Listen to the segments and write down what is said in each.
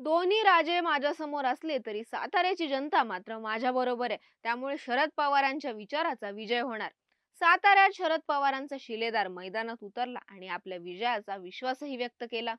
दोन्ही राजे माझ्यासमोर असले तरी साताऱ्याची जनता मात्र माझ्या बरोबर आहे. त्यामुळे शरद पवारांच्या विचाराचा विजय होणार. साताऱ्यात शरद पवारांचा शिलेदार मैदानात उतरला आणि आपल्या विजयाचा विश्वासही व्यक्त केला.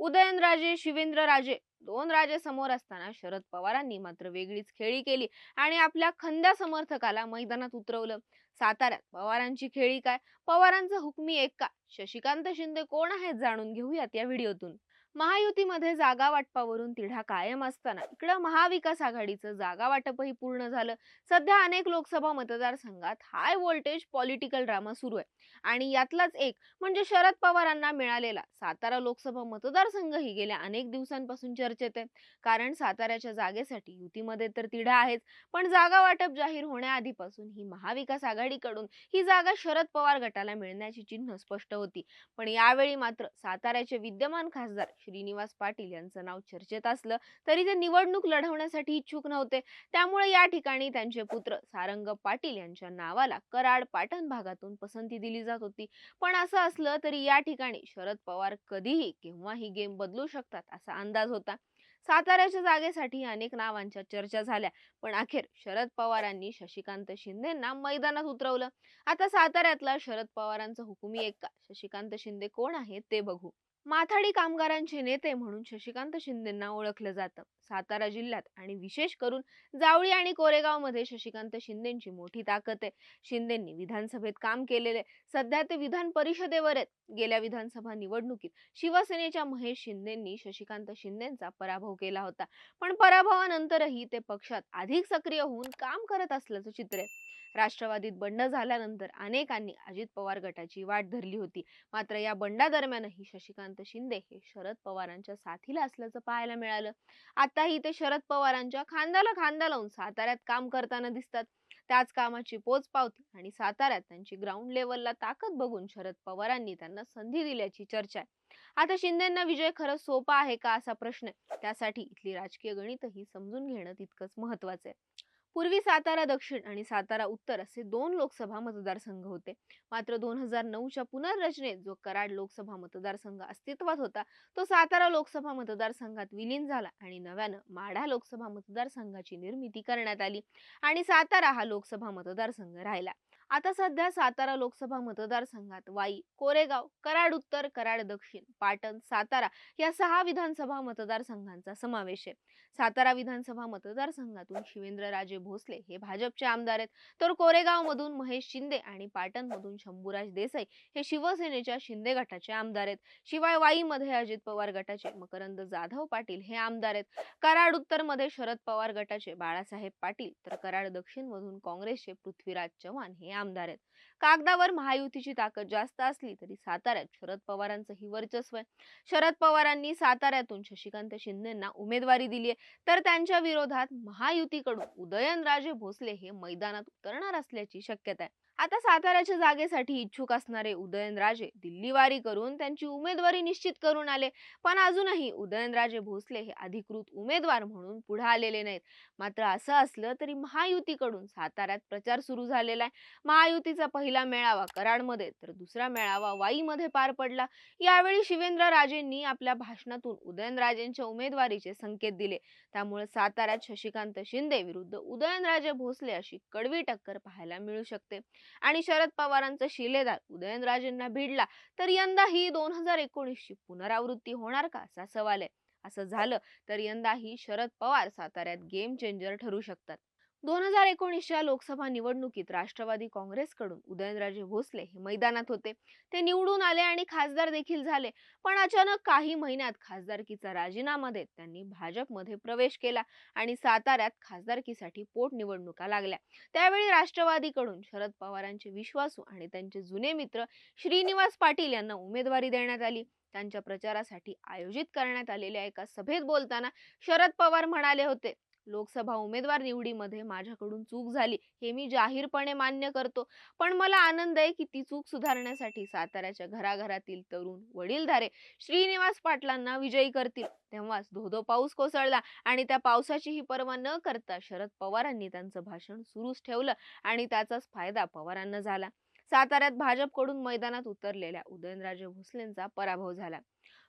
उदयनराजे शिवेंद्रराजे दोन राजे समोर असताना शरद पवारांनी मात्र वेगळीच खेळी केली आणि आपल्या खंद्या समर्थकाला मैदानात उतरवलं. साताऱ्यात पवारांची खेळी काय? पवारांचा हुकमी एक का? शशिकांत शिंदे कोण आहेत जाणून घेऊयात या व्हिडिओतून. महायुतीमध्ये जागा वाटपावरून तिढा कायम असताना इकडं महाविकास आघाडीचं जागा वाटपही पूर्ण झालं. सध्या अनेक लोकसभा मतदारसंघात हाय व्होल्टेज पॉलिटिकल ड्रामा सुरू आहे. आणि यातलाच एक म्हणजे शरद पवारांना मिळालेला सातारा लोकसभा मतदारसंघही गेल्या अनेक दिवसांपासून चर्चेत आहे. कारण साताऱ्याच्या जागेसाठी युतीमध्ये तर तिढा आहेच. पण जागा वाटप जाहीर होण्याआधीपासून ही महाविकास आघाडीकडून ही जागा शरद पवार गटाला मिळण्याची चिन्ह स्पष्ट होती. पण यावेळी मात्र साताऱ्याचे विद्यमान खासदार श्रीनिवास पाटील यांचं नाव चर्चेत असलं तरी ते निवडणूक लढवण्यासाठी इच्छुक नव्हते. त्यामुळे या ठिकाणी त्यांचे पुत्र सारंग पाटील यांच्या नावाला कराड पाटण भागातून पसंती दिली जात होती. पण असं असलं तरी या ठिकाणी शरद पवार कधीही केव्हाही गेम बदलू शकतात असा अंदाज होता. साताऱ्याच्या जागेसाठी अनेक नावांच्या चर्चा झाल्या पण अखेर शरद पवारांनी शशिकांत शिंदेना मैदानात उतरवलं. आता साताऱ्यातला शरद पवारांचा हुकुमी एक का? शशिकांत शिंदे कोण आहे ते बघू. माथाडी कामगारांचे नेते म्हणून शशिकांत शिंदेंना ओळखलं जातं. सातारा जिल्ह्यात आणि विशेष करून जावळी आणि कोरेगावमध्ये शशिकांत शिंदेंची मोठी ताकद आहे. शिंदेंनी विधानसभेत काम केलेले सध्या ते विधान परिषदेवर आहेत. गेल्या विधानसभा निवडणुकीत शिवसेनेच्या महेश शिंदेंनी शशिकांत शिंदेंचा पराभव केला होता. पण पराभवानंतरही ते पक्षात अधिक सक्रिय होऊन काम करत असल्याचं चित्र आहे. राष्ट्रवादीत बंड झाल्यानंतर अनेकांनी अजित पवार गटाची वाट धरली होती. मात्र या बंडादरम्यानही शशिकांत शिंदे हे शरद पवारांच्या साथीला असल्याचं पाहायला मिळालं. आताही ते शरद पवारांच्या खांद्याला खांदा लावून साताऱ्यात काम करताना दिसतात. त्याच कामाची पोच पावती आणि साताऱ्यात त्यांची ग्राउंड लेवलला ताकद बघून शरद पवारांनी त्यांना संधी दिल्याची चर्चा आहे. आता शिंदेना विजय खरंच सोपा आहे का असा प्रश्न आहे. त्यासाठी इथली राजकीय गणितही समजून घेणं तितकंच महत्वाचं आहे. पूर्वी सातारा दक्षिण आणि सातारा उत्तर असे दोन लोकसभा मतदारसंघ होते. मात्र दोन हजार नऊच्या पुनर्रचनेत जो कराड लोकसभा मतदारसंघ अस्तित्वात होता तो सातारा लोकसभा मतदारसंघात विलीन झाला आणि नव्यानं माढा लोकसभा मतदारसंघाची निर्मिती करण्यात आली आणि सातारा हा लोकसभा मतदारसंघ राहिला. आता सध्या सातारा लोकसभा मतदारसंघात वाई कोरेगाव कराड उत्तर कराड दक्षिण पाटण सातारा या सहा विधानसभा मतदारसंघांचा समावेश आहे. सातारा विधानसभा मतदारसंघातून शिवेंद्रराजे भोसले हे भाजपचे आमदार आहेत. तर कोरेगाव मधून महेश शिंदे आणि पाटण मधून शंभूराज देसाई हे शिवसेनेच्या शिंदे गटाचे आमदार आहेत. शिवाय वाईमध्ये अजित पवार गटाचे मकरंद जाधव पाटील हे आमदार आहेत. कराड उत्तरमध्ये शरद पवार गटाचे बाळासाहेब पाटील तर कराड दक्षिण मधून काँग्रेसचे पृथ्वीराज चव्हाण हे आमदार आहेत. कागदावर महायुतीची ताकद जास्त असली तरी साताऱ्यात शरद पवारांचं ही वर्चस्व आहे. शरद पवारांनी साताऱ्यातून शशिकांत शिंदेना उमेदवारी दिली आहे तर त्यांच्या विरोधात महायुतीकडून उदयनराजे भोसले हे मैदानात उतरणार असल्याची शक्यता आहे. आता साताऱ्याच्या जागेसाठी इच्छुक असणारे उदयनराजे दिल्लीवारी करून त्यांची उमेदवारी निश्चित करून आले. पण अजूनही उदयनराजे भोसले हे अधिकृत उमेदवार म्हणून पुढे आलेले नाहीत. मात्र असं असलं तरी महायुतीकडून साताऱ्यात प्रचार सुरू झालेला आहे. महायुतीचा पहिला मेळावा कराडमध्ये तर दुसरा मेळावा वाईमध्ये पार पडला. यावेळी शिवेंद्र राजेंनी आपल्या भाषणातून उदयनराजेंच्या उमेदवारीचे संकेत दिले. त्यामुळे साताऱ्यात शशिकांत शिंदे विरुद्ध उदयनराजे भोसले अशी कडवी टक्कर पाहायला मिळू शकते. आणि शरद पवारांचा शिलेदार उदयनराजेंना भिडला तर यंदा ही दोन हजार एकोणीसची पुनरावृत्ती होणार का? असा सवाल आहे. असं झालं तर यंदाही शरद पवार साताऱ्यात गेम चेंजर ठरू शकतात. दोन हजार एकोणीसच्या लोकसभा निवडणुकीत राष्ट्रवादी काँग्रेसकडून उदयनराजे भोसले हे मैदानात होते. ते निवडून आले आणि खासदार देखील झाले. पण अचानक काही महिन्यात खासदारकीचा राजीनामा देत त्यांनी भाजपमध्ये प्रवेश केला आणि साताऱ्यात खासदारकीसाठी पोटनिवडणुका लागल्या. त्यावेळी राष्ट्रवादीकडून शरद पवारांचे विश्वासू आणि त्यांचे जुने मित्र श्रीनिवास पाटील यांना उमेदवारी देण्यात आली. त्यांच्या प्रचारासाठी आयोजित करण्यात आलेल्या एका सभेत बोलताना शरद पवार म्हणाले होते लोकसभा उमेदवार निवडीमध्ये माझ्याकडून चूक झाली हे मी जाहीरपणे मान्य करतो. पण मला आनंद आहे की ती चूक सुधारण्यासाठी साताऱ्याच्या घराघरातील तरुण वडीलधारे श्रीनिवास पाटलांना विजयी करतील. तेव्हाच धोधो पाऊस कोसळला आणि त्या पावसाचीही पर्वा न करता शरद पवारांनी त्यांचं भाषण सुरूच ठेवलं आणि त्याचाच फायदा पवारांना झाला. साताऱ्यात भाजपकडून मैदानात उतरलेल्या उदयनराजे भोसलेंचा पराभव झाला.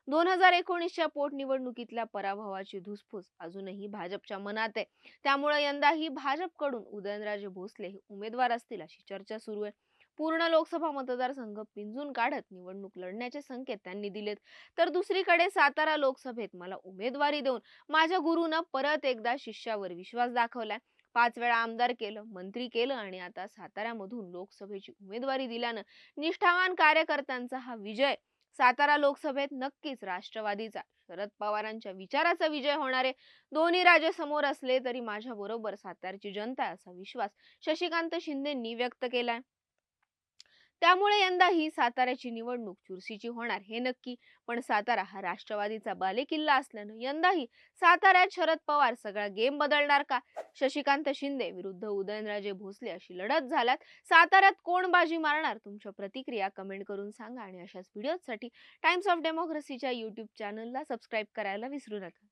दोन हजार एकोणीसच्या पोटनिवडणुकीतल्या पराभवाची धुसफूस अजूनही भाजपच्या मनात आहे. त्यामुळे यंदाही भाजपकडून उदयनराजे भोसले हे उमेदवार असतील अशी चर्चा सुरू आहे. पूर्ण लोकसभा मतदारसंघ पिंजून काढत निवडणूक लढण्याचे संकेत त्यांनी दिलेत. तर दुसरीकडे सातारा लोकसभेत मला उमेदवारी देऊन माझ्या गुरुनं परत एकदा शिष्यावर विश्वास दाखवलाय. पाच वेळा आमदार केलं मंत्री केलं आणि आता साताऱ्यामधून लोकसभेची उमेदवारी दिल्यानं निष्ठावान कार्यकर्त्यांचा हा विजय सातारा लोकसभेत नक्कीच राष्ट्रवादीचा शरद पवारांच्या विचाराचा विजय होणारे दोन्ही राजे समोर असले तरी माझ्या बरोबर सातारची जनता असा विश्वास शशिकांत शिंदेंनी व्यक्त केलाय. त्यामुळे यंदा ही साताऱ्याची निवडणूक चुरशीची होणार हे नक्की. पण सातारा हा राष्ट्रवादीचा बालेकिल्ला असल्यानं यंदाही साताऱ्यात शरद पवार सगळा गेम बदलणार का? शशिकांत शिंदे विरुद्ध उदयनराजे भोसले अशी लढत झाल्यात. साताऱ्यात कोण बाजी मारणार? तुमच्या प्रतिक्रिया कमेंट करून सांगा आणि अशाच व्हिडिओसाठी टाइम्स ऑफ डेमोक्रेसीच्या यूट्यूब चॅनलला सबस्क्राईब करायला विसरू नका.